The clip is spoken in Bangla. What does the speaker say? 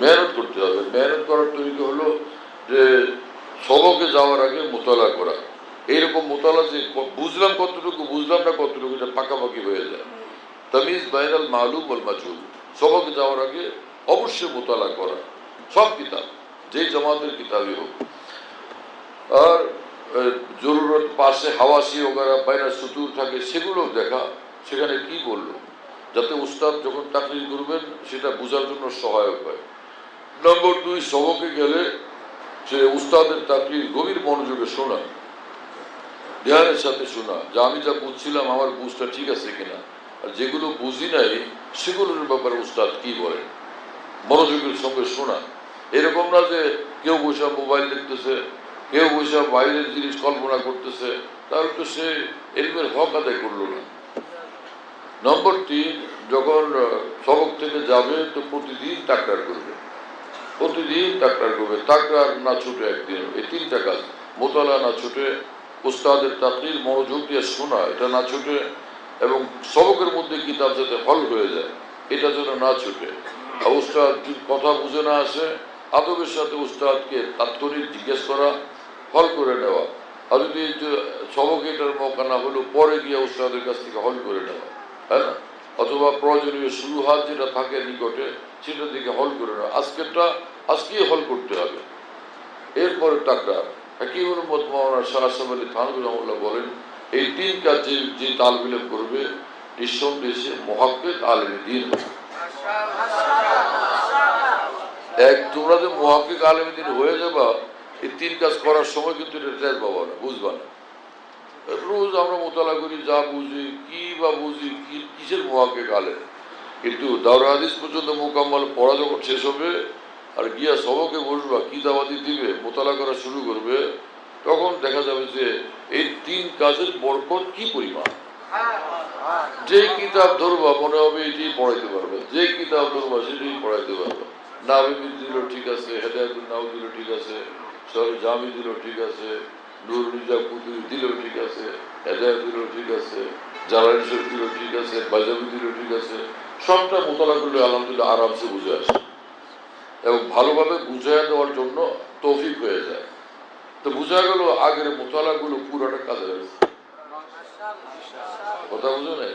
মেহনত করতে হবে। মেহনত করার তরিকা হলো যে সবকে যাওয়ার আগে মোতালা করা। এইরকম মোতালা যে বুঝলাম কতটুকু, বুঝলাম না কতটুকু, এটা পাকাপাকি হয়ে যায়। তামিজ, বাইনাল, মালুম বল মাজুল সবকে যাওয়ার আগে অবশ্যই মোতালা করা। সব কিতাব যেই জামাতের কিতাবই হোক। আর জরুরত পাশে হাওয়াসি ওগারা বাইনা সুতুর থাকে সেগুলো দেখা। সেখানে কি বলল? যাতে উস্তাদ যখন চাকরি করবেন, সেটা বোঝার জন্য সহায়ক হয়। নম্বর দুই সবকে গেলে সে উস্তাদের চাকরির গভীর মনোযোগে শোনা ধ্যানের সাথে শোনা যে আমি যা বুঝছিলাম আমার বুঝটা ঠিক আছে কিনা। আর যেগুলো বুঝি নাই, সেগুলোর ব্যাপারে উস্তাদ কি বলেন মনোযোগের সঙ্গে শোনা এরকম না যে কেউ বসে মোবাইল দেখতেছে, কেউ বসে বাইরের জিনিস কল্পনা করতেছে, তাহলে তো সে এলমের হক আদায় করল না। নম্বর তিন, যখন সবক থেকে যাবে, তো প্রতিদিন টাকরার করবে। প্রতিদিন টাকরার করবে টাকরার না ছুটে একদিন। এই তিনটা কাজ। মোতালা না ছুটে, উস্তাদের চাকরির মনোযোগ দিয়ে শোনা, এটা না ছুটে, এবং সবকের মধ্যে কিতাব যাতে হল হয়ে যায়, এটা যেন না ছুটে। আর উস্তাদ কথা বুঝে না আসে, আদবের সাথে উস্তাদকে তাৎক্ষণিক জিজ্ঞেস করা, হল করে নেওয়া। আর যদি সবক এটার মৌকা না হলো, পরে গিয়ে উস্তাদের কাছ থেকে হল করে নেওয়া হ্যাঁ না? অথবা প্রয়োজনীয় শুরুহাত যেটা থাকে নিকটে, সেটা দিকে হল করে নেওয়া আজকেরটা, আজকেই হল করতে হবে। এরপরে টাকা হাকিমুল মত মৌলানা শাহ আসাম আলী বলেন, এই তিন কাজ যে যে তালবিলম করবে, নিঃসন্দেহে সে মহাক্কেক আলেমী দিন। এক, তোমরা যে মহাক্কিক আলেমী দিন হয়ে যাবা, এই তিন কাজ করার সময় কিন্তু এটা না, বুঝবা না। রোজ আমরা মোতালা করি, যা বুঝি, কি বা বুঝি, কি, কিসের মহাক্কিক আলেম কিন্তু দাওরা হাদিস পর্যন্ত মোকাম্মল পড়া যখন শেষ হবে, আর গিয়া সবকে বসবা, কি দাবাদি দিবে, মোতালা করা শুরু করবে, তখন দেখা যাবে যে এই তিন কাজের বরকত কি পরিমাণ। যে কিতাব ধরবা, মনে হবে এটি পড়াইতে পারবে। যে কিতাব ধরবা, সেটি পড়াইতে পারবে। নাবিবিদ দিল ঠিক আছে, হেদায়তুল নাও দিল ঠিক আছে সর জামি দিল ঠিক আছে নুর নিজা কুতুরি দিল ঠিক আছে, হেদায়ত দিল ঠিক আছে জ্বালানি শরীফ ঠিক আছে বাজাবি ঠিক আছে, সবটা মোতালা করলে আলহামদুলিল্লাহ আরামসে বুঝে আসে। এবং ভালোভাবে বুঝাইয়া দেওয়ার জন্য তৌফিক হয়ে যায়। তো বোঝা গেল আগের মোতালাগুলো পুরোটা কাজে কথা বুঝো নাই?